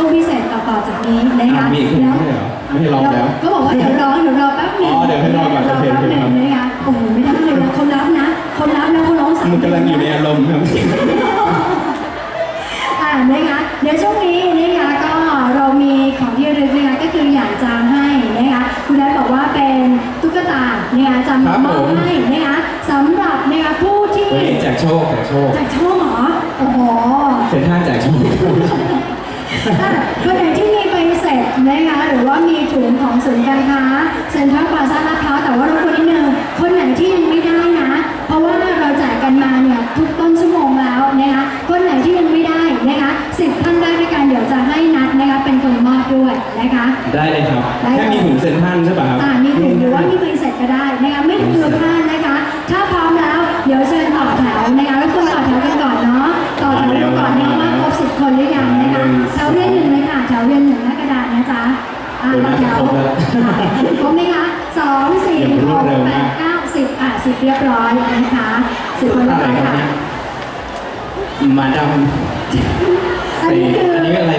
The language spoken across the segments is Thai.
ช่วงพิเศษต่อๆจากนี้นะคะอะมีอีกคนไม่ใช่เหรอไม่ให้ร้องแล้วก็บอกว่าเดี๋ยวรอเดี๋ยวรอแป๊บหนึงอ๋อเดี๋ยวให้รอก่อนรอแป๊บหนึงโอเคนะคะโอ้โหไม่ได้เลยนะเขารับนะเขารับนะเขาร้องสาย มันกำลังอยู่ในอารมณ์ครับ อ่านะคะเดี๋ยวช่วงนี้นะคะก็เรามีของที่ระลึกนะคะก็คืออยากจะให้นะคะคุณนัทบอกว่าเป็นตุ๊กตานะคะจะครัมาบมอบผมให้นะคะสำหรับนะคะผู้ที่วันนี้แจกโชคแจกโชคจากช่วงหมอโอ้โหเซ็นทรัลแจกโชคอะ คนไหนที่มีใบเสร็จนะคะหรือว่ามีถุงของศูนย์การค้าเซ็นทรัลพลาซ่าลาดพร้าวแต่ว่ารบกวนนิดนึงคนไหนที่ยังไม่ได้นะ เพราะว่าเราแจกกันมาเนี่ยทุกต้นชั่วโมงแล้วนะคะคนไหนที่ยังไม่ได้นะคะสิบท่านได้ด้วยกันเดี๋ยวจะให้นัดนะคะเป็นคนมอบด้วยนะคะ ได้เลยครับได้เลย แค่มีถุงเซ็นทรัลใช่ป่ะครับอ่ามีถุงหรือว่ามีใบเสร็จก็ได้นะคะไม่ต้องกลัวพลาดนะคะ ถ้าพร้อมแล้วเดี๋ยวเชิญต่อแถวนะคะแล้วคนต่อแถวกันก่อนเนาะต่อแถวกันก่อนนะคะว่าครบสิบคนหรือยังนะคะแถวเรียนหนึ่งาต่อแถวอ่าครบไหมคะสองสี่หกแปดเก้าสิบอะสิบเรียบร้อยนะคะสิบคนเรียบอะไรร้อยครับค่ะเนี่ยมาดามอันสีนี้คืออันนี้อะไร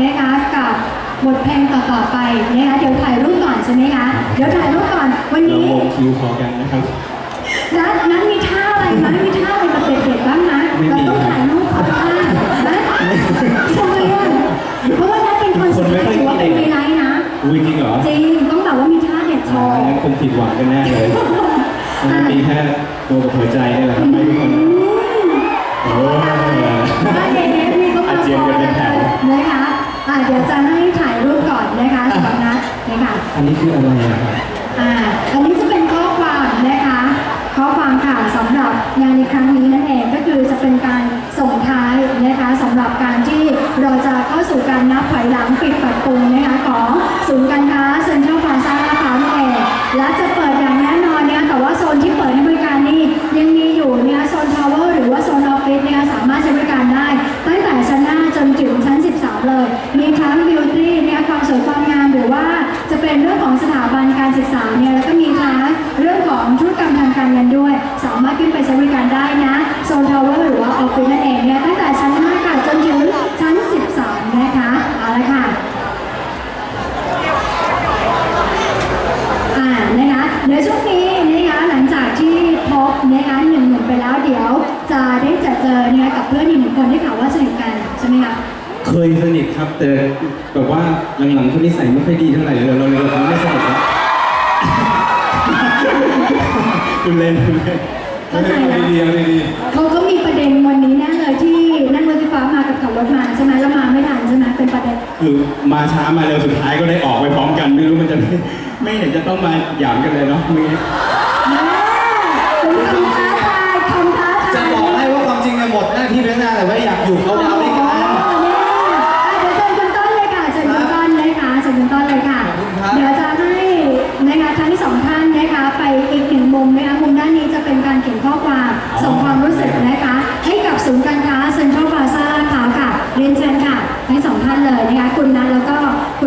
นะคะกับบทเพลงต่อๆไปนะคะเดี๋ยวถ่ายรูปก่อนใช่ไหมคะเดี๋ยวถ่ายรูปก่อนวันเรานี้วงคิวพอกันนะครับ นัดนัดมีท่าอะไรไหมมีท่าอะไรแบบเด็ดๆบ้างนะไม่เรามี ต้องถ่ายรูปเขาท่านัดทำไมอะเพราะว่านัดเป็นคนสุดท้ายถือว่าเป็นไฮไลท์นะอุ้ยจริงเหรอจริงต้องแบบว่ามีท่าเด็ดโชอ๋อว์งั้นคงผิดหวังกันแน่เลยมันมีแค่ตัวกับหัวใจนี่แหละครับไม่ทุกคน โอ้ยถ้าเอฟนี่ก็มาอาเจียนกันเป็นแถว นะคะ อะเดี๋ยวจะให้ถ่ายรูปก่อนนะคะสำหรับนัดนะคะอันนี้คืออะไรอะครับอ่าอันนี้จะเป็นข้อความนะคะข้อความค่ะสำหรับงานในครั้งนี้นั่นเองก็คือจะเป็นการส่งท้ายนะคะสำหรับการที่เราจะเข้าสู่การนับถอยหลังปิดปรับปรุงนะคะของศูนย์การค้าเซ็นทรัลพลาซ่าลาดพร้าวนั่นเองและจะ มีทั้งบิวตี้นะคะความสวยความงามหรือว่าจะเป็นเรื่องของสถาบันการศึกษาเนี่ยแล้วก็มีทั้งเรื่องของธุรกรรมทางการเงินด้วย สามารถขึ้นไปใช้บริการได้นะโซนทาวเวอร์หรือว่าออฟฟิศนั่นเองเนี่ยตั้งแต่ชั้น5ค่ะจนถึงชั้น10 ยสนิทครับ แต่แบบว่าหลังๆเขานิสัยไม่ค่อยดีเท่าไหร่เลยเราเราเราไม่สนิทแล้วคุณเล่นคุณเล่นเข้าใจนะ ดีๆเอาดีเขาก็มีประเด็นวันนี้แน่เลยที่นั่งรถไฟฟ้ามากับขับรถมาใช่ไหมแล้วมาไม่ทันใช่ไหมเป็นประเด็นๆคือมาช้ามาเร็วสุดท้ายก็ได้ออกไปพร้อมกัน ไม่รู้มันจะไม่เห็นจะต้องมาหยามกันเลยเนาะเมื่อกี้แม่เป็นคำท้าทายคำท้าทายจะบอกให้ว่าความจริงเนี่ยหมดหน้าที่ไปแล้วนะแต่ว่าอยากอยู่เขาดาว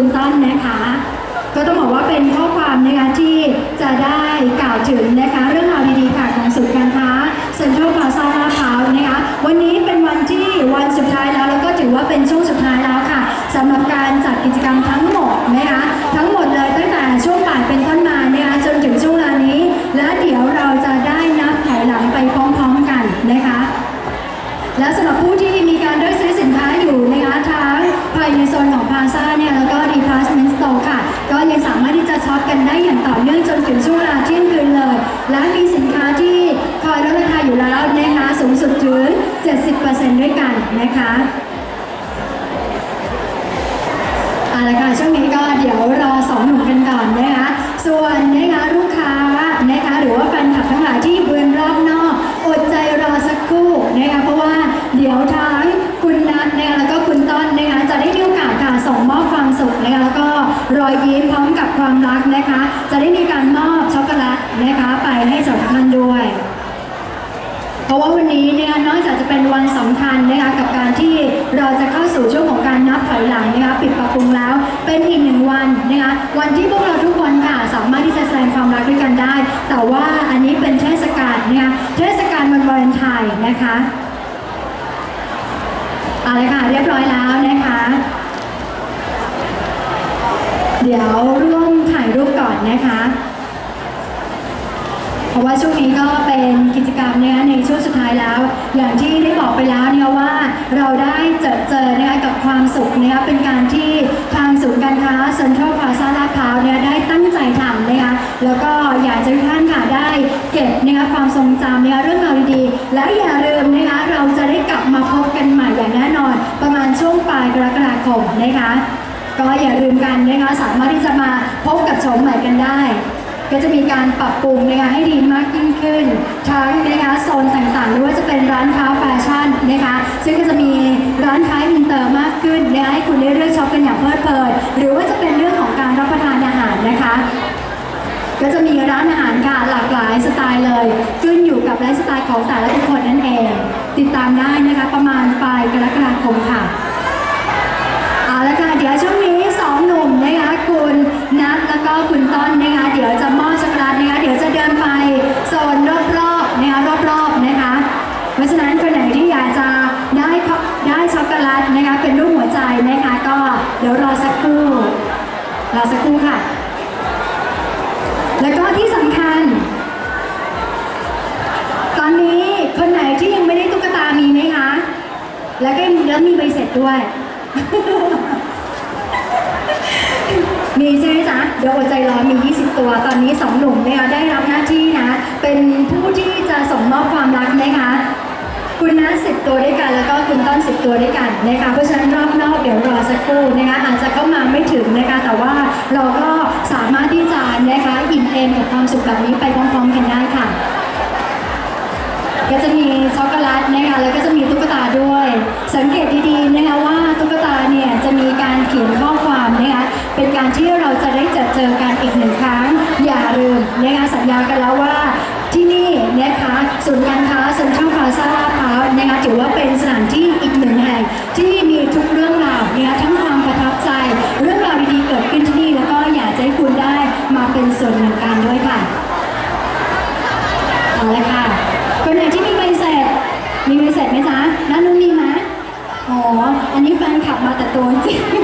คุณต้นนะคะ ก็ต้องบอกว่าเป็นข้อความนะคะที่จะได้กล่าวถึงนะคะเรื่องราวดีๆค่ะของศูนย์การค้าเซ็นทรัลพลาซ่าลาดพร้าวนะคะวันนี้เป็นวันที่วันสุดท้ายแล้วแล้วก็ถือว่าเป็นช่วงสุดท้ายแล้วค่ะสำหรับการจัดกิจกรรมทั้งหมดนะคะทั้งหมดเลยตั้งแต่ช่วงบ่ายเป็นต้นมานะคะจนถึงช่วงเวลานี้ และเดี๋ยวเราจะได้นับถอยหลังไปพร้อมๆกันนะคะและสำหรับผู้ที่มีการเลือกซื้อสินค้าอยู่นะคะทั้งภายในโซนของพาซ่าเนี่ยแล้วก็ Department Store ค่ะ ก็ยังสามารถที่จะ ช็อปกันได้อย่างต่อเนื่องจนถึงช่วงเวลาเที่ยงคืนเลย และมีสินค้าที่คอยลดราคาอยู่แล้วนะคะสูงสุดถึง 70%ด้วยกันนะคะเอาละค่ะช่วงนี้ก็เดี๋ยวรอสองหนุ่มกันก่อนนะคะส่วนนะคะลูกค้านะคะหรือว่าแฟนคลับทั้งหลายที่อยู่บริเวณรอบนอกอดใจรอสักครู่นะคะเพราะว่าเดี๋ยวทางคุณนัทนะคะแล้วก็คุณต้น รอยยิ้มพร้อมกับความรักนะคะ จะได้มีการมอบช็อกโกแลตนะคะไปให้สำหรับท่านด้วย เพราะว่าวันนี้เนี่ยนอกจากจะเป็นวันสำคัญนะคะกับการที่เราจะเข้าสู่ช่วงของการนับถอยหลังนะคะปิดปรับปรุงแล้วเป็นอีกหนึ่งวันนะคะวันที่พวกเราทุกคนค่ะสามารถที่จะแสดงความรักด้วยกันได้ แต่ว่าอันนี้เป็นเทศกาลนะคะเทศกาลวันวาเลนไทน์นะคะเอาละค่ะเรียบร้อยแล้วนะคะ เดี๋ยวร่วมถ่ายรูปก่อนนะคะ เพราะว่าช่วงนี้ก็เป็นกิจกรรมนะคะในช่วงสุดท้ายแล้ว อย่างที่ได้บอกไปแล้วเนี่ยว่าเราได้เจอเจอนะคะกับความสุขนะคะเป็นการที่ทางศูนย์การค้าเซ็นทรัลพาซาลาดพร้าวเนี่ยได้ตั้งใจทำนะคะแล้วก็อยากจะให้ท่านค่ะได้เก็บนะคะความทรงจำนะคะเรื่องราวดีๆ และอย่าลืมนะคะเราจะได้กลับมาพบกันใหม่อย่างแน่นอน ประมาณช่วงปลายกรกฎาคมนะคะ ก็อย่าลืมกันนะคะสามารถที่จะมาพบกับโฉมใหม่กันได้ ก็จะมีการปรับปรุงนะคะให้ดีมากยิ่งขึ้นทั้งนะคะโซนต่างๆไม่ว่าจะเป็นร้านค้าแฟชั่นนะคะซึ่งก็จะมีร้านค้าอินเตอร์มากขึ้นนะคะให้คุณได้เลือกช็อปกันอย่างเพลิดเพลินหรือว่าจะเป็นเรื่องของการรับประทานอาหารนะคะก็จะมีร้านอาหารค่ะหลากหลายสไตล์เลย ขึ้นอยู่กับไลฟ์สไตล์ของแต่ละบุคคลนั่นเอง ติดตามได้นะคะประมาณปลายกรกฎาคมค่ะ สักครู่รอสักครู่ค่ะ แล้วก็ที่สำคัญ ตอนนี้คนไหนที่ยังไม่ได้ตุ๊กตามีไหมคะ แล้วก็แล้วมีใบเสร็จด้วย มีใช่ไหมจ๊ะ เดี๋ยวอดใจรอมี 20 ตัว ตอนนี้ 2 หนุ่มเนะคะได้รับหน้าที่นะ เป็นผู้ที่จะส่งมอบความรักนะคะ คุณนัทสิบตัวด้วยกัน แล้วก็คุณต้นสิบตัวด้วยกันนะคะ เพราะฉะนั้นรอบนอกเดี๋ยวรอสักครู่นะคะ อาจจะเข้ามาไม่ถึงนะคะ แต่ว่าเราก็สามารถที่จะนะคะอิ่มเอมกับความสุขแบบนี้ไปพร้อมๆกันได้ค่ะ ก็จะมีช็อกโกแลตนะคะ แล้วก็จะมีตุ๊กตาด้วย สังเกตดีๆนะคะว่าตุ๊กตาเนี่ยจะมีการเขียนข้อความนะคะ เป็นการที่เราจะได้เจอเจอกันอีกหนึ่งครั้ง อย่าลืมนะคะสัญญากันแล้วว่าที่นี่นะคะศูนย์การ Yeah.